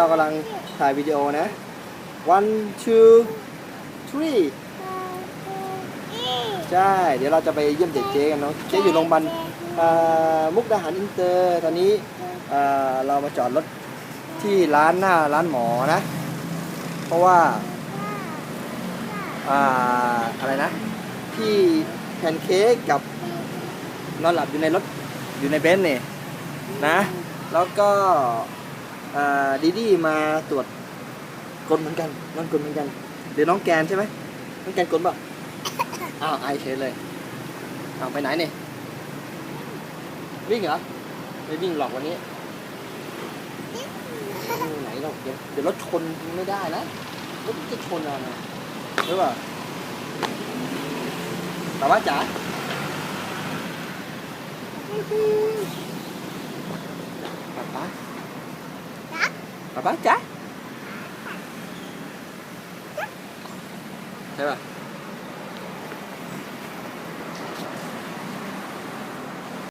เรากำลังถ่ายวิดีโอนะ one two three ใช่ เดี๋ยวเราจะไปเยี่ยมเด็กเจ๊กันเนาะ เจ๊อยู่โรงพยาบาลมุกดาหารอินเตอร์ ตอนนี้เรามาจอดรถที่ร้านหน้าร้านหมอนะ เพราะว่าอะไรนะ พี่แพนเค้กกับนอนหลับอยู่ในรถอยู่ในเบนซ์เนี่ยนะ แล้วก็ ดีดีมาตรวจกลเหมือนกันนอนกลเหมือนกันเดี๋ยวน้องแกนใช่ไหมน้องแกนกลเปล่ะอ้าวไอเฉยเลยอ้าวไปไหนเนี่ยวิ่งเหรอไม่วิ่งหรอกวันนี้อืมไหนหรอกเดี๋ยวเดี๋ยวรถชนไม่ได้นะรถจะชนเรานะหรือเปล่าแต่ว่าจ๋าป๊าป๊า ป๊าป๊าจ๋าใช่ป่ะ